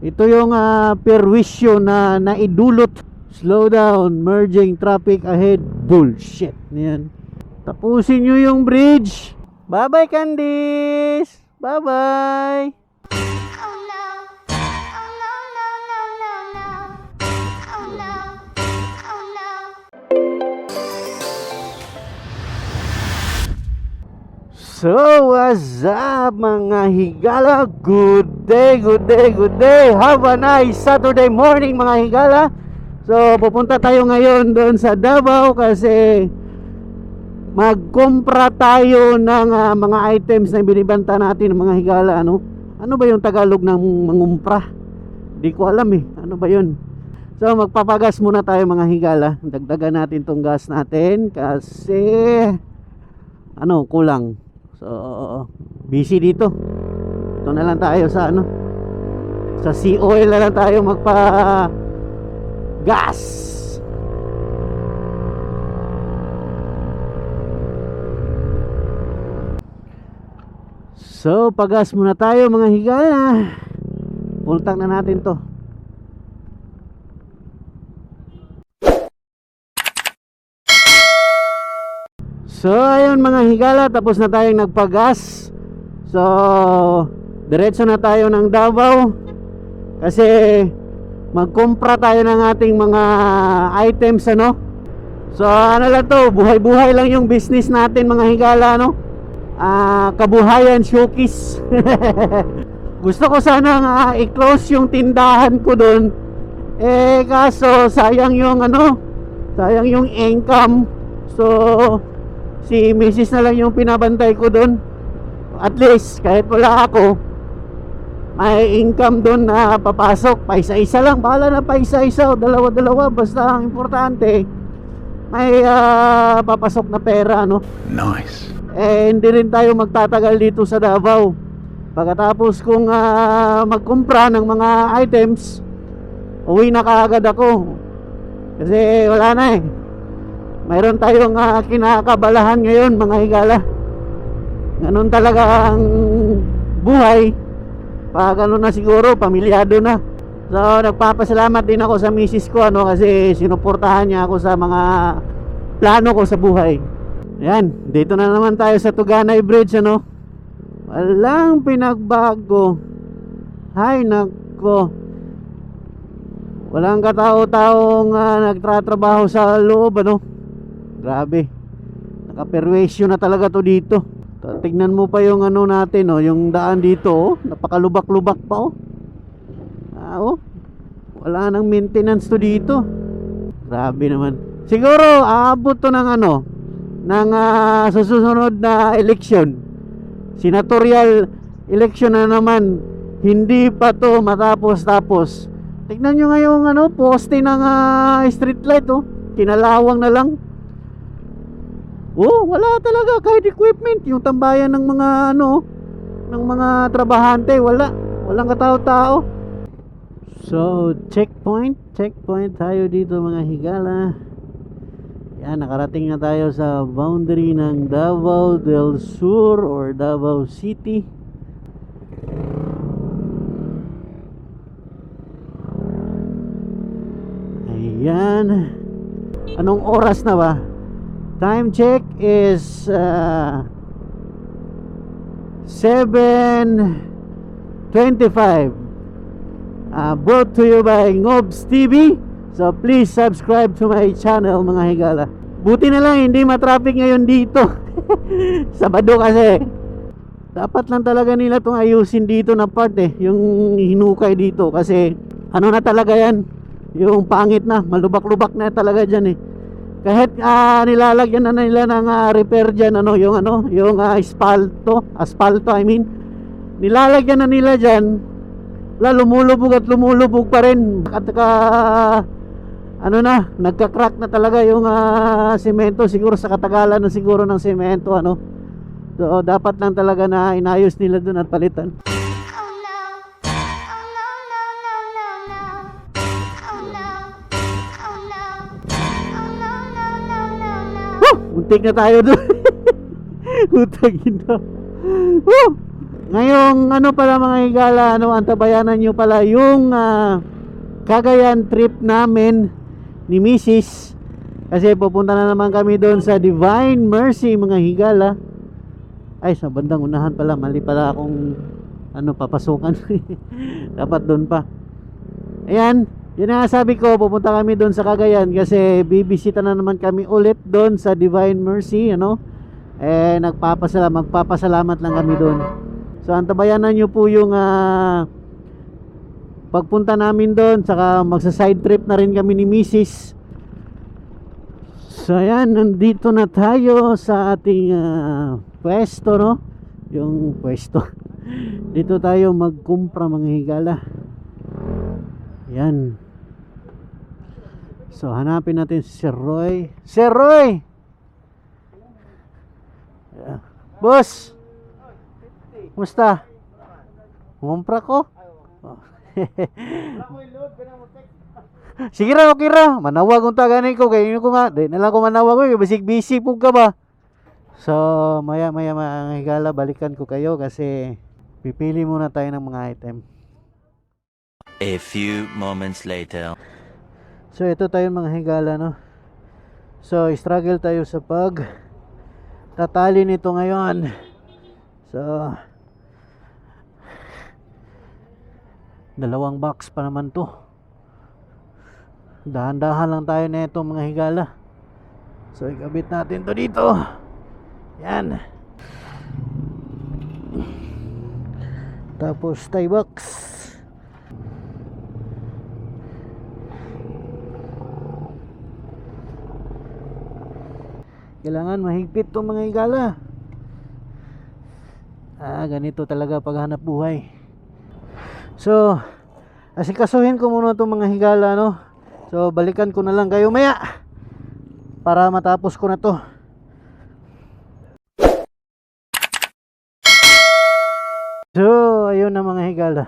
Ito yung uh, perwisyo na naidulot. Slow down, merging traffic ahead. Bullshit. Yan. Tapusin nyo yung bridge. Bye-bye, Candice. Bye-bye. So, what's up mga higala? Good day, good day, good day. Have a nice Saturday morning mga higala. So, pupunta tayo ngayon doon sa Davao kasi magkumpra tayo ng ah, mga items na binibenta natin ng mga higala. Ano? Ano ba yung Tagalog ng mangumpra? Di ko alam eh. Ano ba yun? So, magpapagas muna tayo mga higala. Dagdagan natin tong gas natin kasi ano, kulang. So, busy dito. Ito na lang tayo sa ano. Sa sea oil na lang tayo magpa gas. So, pagas muna tayo mga higala. Pultang na natin to. So, ayun mga higala, tapos na tayong nagpagas. So, diretso na tayo ng Davao. Kasi, magkumpra tayo ng ating mga items, ano? So, ano lang to, buhay-buhay lang yung business natin mga higala, no? Ah, kabuhayan showcase. Gusto ko sana i-close yung tindahan ko doon. Eh, kaso, sayang yung ano, sayang yung income. So, si Mrs. na lang yung pinabantay ko doon. At least, kahit wala ako, may income doon na papasok. Paisa-isa lang. Bahala na paisa-isa o dalawa-dalawa. Basta ang importante, may ah, papasok na pera, no? Nice. Eh, hindi rin tayo magtatagal dito sa Davao. Pagkatapos kong ah, magkumpra ng mga items, uwi na kaagad ako. Kasi wala na eh. Mayroon tayong ah, kinakabalahan ngayon mga higala. Ganun talaga ang buhay. Pag ano na siguro, pamilyado na. So, nagpapasalamat din ako sa misis ko ano kasi sinuportahan niya ako sa mga plano ko sa buhay. Yan, dito na naman tayo sa Tuganay Bridge ano. Walang pinagbago. Hay nako. Walang katao-taong uh, nagtratrabaho sa loob ano. Grabe. Nakaperwisyo na talaga to dito. Tignan mo pa yung ano natin oh, yung daan dito oh. Napakalubak-lubak pa oh. Ah, oh. Wala nang maintenance to dito. Grabe naman. Siguro aabot to ng ano ng ah, susunod na election. Senatorial election na naman. Hindi pa to matapos-tapos. Tignan nyo nga yung ano, poste ng ah, street light oh. Kinalawang na lang. Oh, wala talaga kahit equipment yung tambayan ng mga ano ng mga trabahante, wala. Walang katao-tao. So, checkpoint, checkpoint tayo dito mga higala. Yan, nakarating na tayo sa boundary ng Davao del Sur or Davao City. Ayan. Anong oras na ba? Time check is uh, 7.25 uh, Brought to you by Ngobs TV So please subscribe to my channel mga higala. Buti na lang hindi matraffic ngayon dito. Sabado kasi. Dapat lang talaga nila itong ayusin dito na part eh. Yung hinukay dito kasi Ano na talaga yan? Yung pangit na Malubak-lubak na talaga dyan eh kahit ah, nilalagyan na nila ng ah, repair dyan ano, yung ano, yung ah, asfalto, asfalto I mean. Nilalagyan na nila dyan. La lumulubog at lumulubog pa rin. At ka ano na, nagka-crack na talaga yung ah, semento siguro sa katagalan na siguro ng semento ano. So dapat lang talaga na inayos nila doon at palitan. Muntik na tayo doon. Utang ina. Woo! ngayong ano pala mga higala, ano, antabayanan nyo pala yung ah, Cagayan trip namin ni Mrs. Kasi pupunta na naman kami doon sa Divine Mercy mga higala. Ay, sa bandang unahan pala, mali pala akong ano, papasukan. Dapat doon pa. Ayan, yun nga sabi ko, pupunta kami doon sa Cagayan kasi bibisita na naman kami ulit doon sa Divine Mercy, ano? Eh, nagpapasalamat, magpapasalamat lang kami doon. So, antabayanan nyo po yung ah, pagpunta namin doon, saka magsa side trip na rin kami ni Mrs. So, ayan, nandito na tayo sa ating ah, pwesto, no? Yung pwesto. Dito tayo magkumpra mga higala. Yan. So, hanapin natin si Sir Roy. Sir Roy! Yeah. Boss! Kumusta? Kumpra ko? Oh. Sige ra, okay ra. Manawag kung taganin ko. Kaya ko nga. Di na lang ko manawag ko. Basig busy po ka ba? So, maya maya mga higala, balikan ko kayo kasi pipili muna tayo ng mga item. A few moments later. So ito tayo mga higala no. So struggle tayo sa pag tatali nito ngayon. So dalawang box pa naman to. Dahan-dahan lang tayo nito mga higala. So ikabit natin to dito. Yan. Tapos tie box. Kailangan mahigpit tong mga higala. Ah, ganito talaga paghanap buhay. So, asikasuhin ko muna tong mga higala, no? So, balikan ko na lang kayo maya para matapos ko na to. So, ayun na mga higala.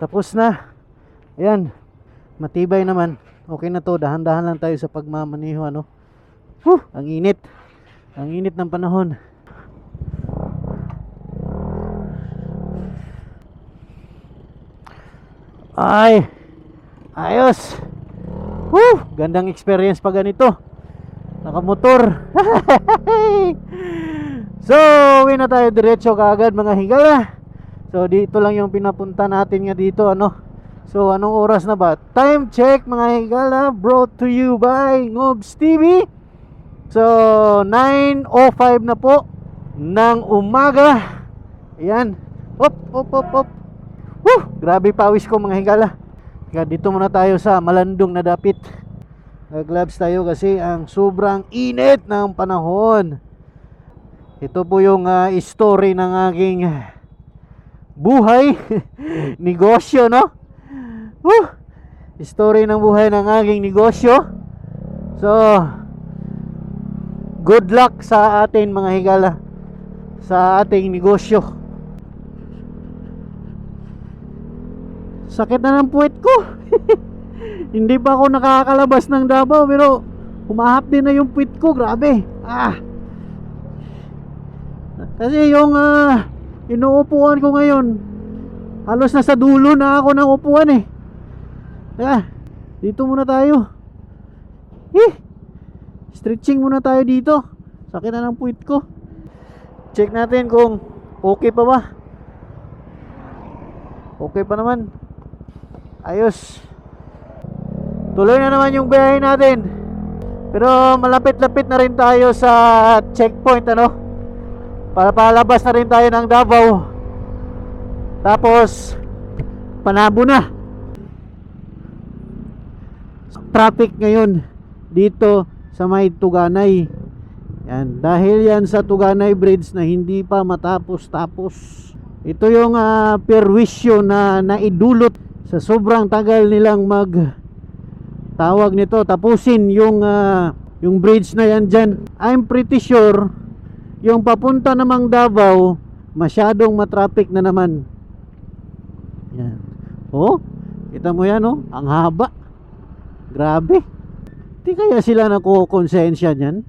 Tapos na. Ayan. Matibay naman. Okay na to. Dahan-dahan lang tayo sa pagmamaniho, ano? Huh, ang init. Ang init ng panahon. Ay, ayos. Huh, gandang experience pa ganito. Nakamotor. so, uwi na tayo diretso kaagad mga higala. So, dito lang yung pinapunta natin nga dito, ano? So, anong oras na ba? Time check mga higala, brought to you by Ngobs TV. So, 9.05 na po ng umaga. Ayan. Hop, hop, hop, hop. Woo! Grabe pawis ko mga higala. Dito muna tayo sa malandong na dapit. Nag-gloves tayo kasi ang sobrang init ng panahon. Ito po yung ah, story ng aking buhay. negosyo, no? Woo! Story ng buhay ng aking negosyo. So, good luck sa atin mga higala sa ating negosyo. Sakit na ng puwet ko. Hindi pa ako nakakalabas ng Davao pero humahap din na yung puwet ko grabe. Ah. Kasi yung ah, inuupuan ko ngayon halos nasa dulo na ako ng upuan eh. Ah, dito muna tayo. Eh stretching muna tayo dito. Sakit na ng puwit ko. Check natin kung okay pa ba. Okay pa naman. Ayos. Tuloy na naman yung biyahe natin. Pero malapit-lapit na rin tayo sa checkpoint ano? Para palabas na rin tayo ng Davao. Tapos panabo na. Traffic ngayon dito sa may Tuganay. Yan, dahil yan sa Tuganay Bridge na hindi pa matapos-tapos. Ito yung uh, perwisyo na naidulot sa sobrang tagal nilang mag tawag nito tapusin yung ah, yung bridge na yan dyan. I'm pretty sure yung papunta namang Davao masyadong matraffic na naman. Yan. Oh, kita mo yan oh, ang haba. Grabe. Di kaya sila nakukonsensya niyan?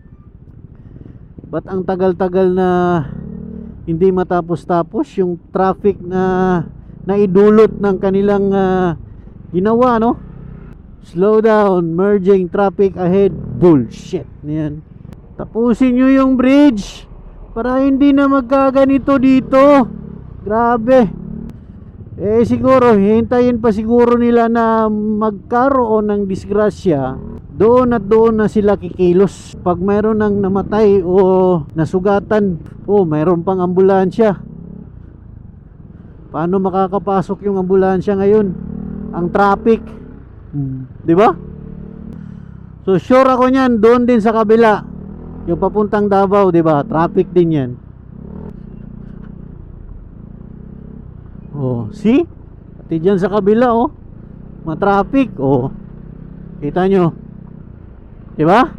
Ba't ang tagal-tagal na hindi matapos-tapos yung traffic na naidulot ng kanilang ah, ginawa no? Slow down merging traffic ahead. Bullshit yan tapusin nyo yung bridge para hindi na magkaganito dito. Grabe. Eh siguro hintayin pa siguro nila na magkaroon ng disgrasya doon at doon na sila kikilos. Pag mayroon ng namatay o nasugatan o mayroon pang ambulansya. Paano makakapasok yung ambulansya ngayon? Ang traffic. Hmm, di ba? So sure ako niyan doon din sa kabila. Yung papuntang Davao di ba? Traffic din yan. Oh see? Pati dyan sa kabila oh. Ma-traffic oh. Kita nyo di ba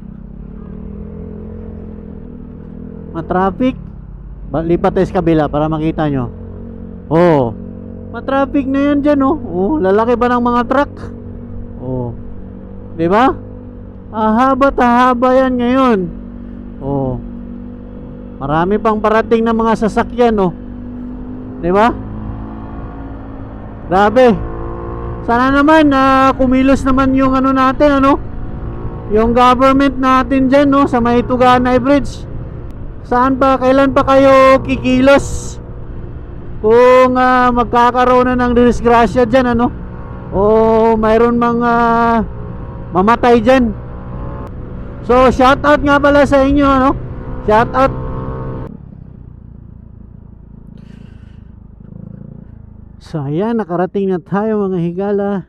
ma-traffic Ba- lipat tayo sa kabila para makita nyo. Oh. Ma-traffic na yan dyan oh, oh lalaki pa ng mga truck? Oh. Di ba ahaba tahaba yan ngayon. Oh. Marami pang parating na mga sasakyan oh. Di ba grabe. Sana naman na kumilos naman yung ano natin ano yung government natin dyan no sa may Tuganay Bridge. Saan pa kailan pa kayo kikilos? Kung ah, magkakaroon na ng disgrasya dyan ano? O mayroon mga mamatay dyan? So shout out nga pala sa inyo ano? Shout out So ayan, nakarating na tayo mga higala.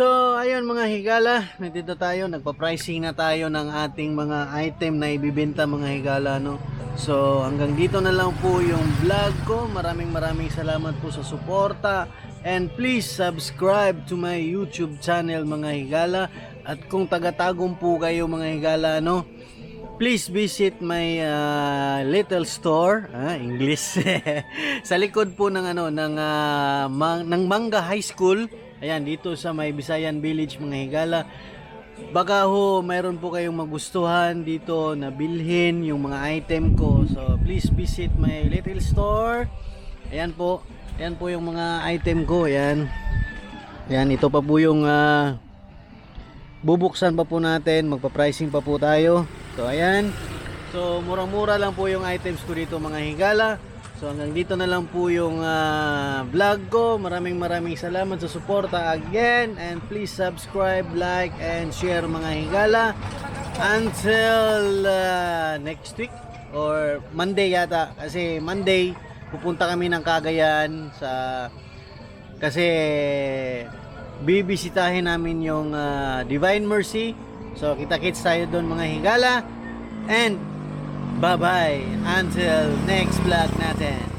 So ayun mga higala, nandito tayo, nagpa-pricing na tayo ng ating mga item na ibibenta mga higala no. So hanggang dito na lang po yung vlog ko. Maraming maraming salamat po sa suporta and please subscribe to my YouTube channel mga higala at kung taga-tagong po kayo mga higala no, please visit my uh, little store ah, English sa likod po ng ano ng ah, mang- ng Manga High School ayan dito sa may Bisayan Village mga higala. Baka ho mayroon po kayong magustuhan dito na bilhin yung mga item ko. So please visit my little store. Ayan po. Ayan po yung mga item ko. Ayan. Ayan ito pa po yung ah, bubuksan pa po natin, magpa-pricing pa po tayo. So ayan. So murang-mura lang po yung items ko dito mga higala. So hanggang dito na lang po yung ah, vlog ko. Maraming maraming salamat sa suporta again and please subscribe, like and share mga higala until ah, next week or Monday yata kasi Monday pupunta kami ng Cagayan sa kasi bibisitahin namin yung ah, Divine Mercy. So kita-kits tayo doon mga higala. And bye-bye until next vlog natin.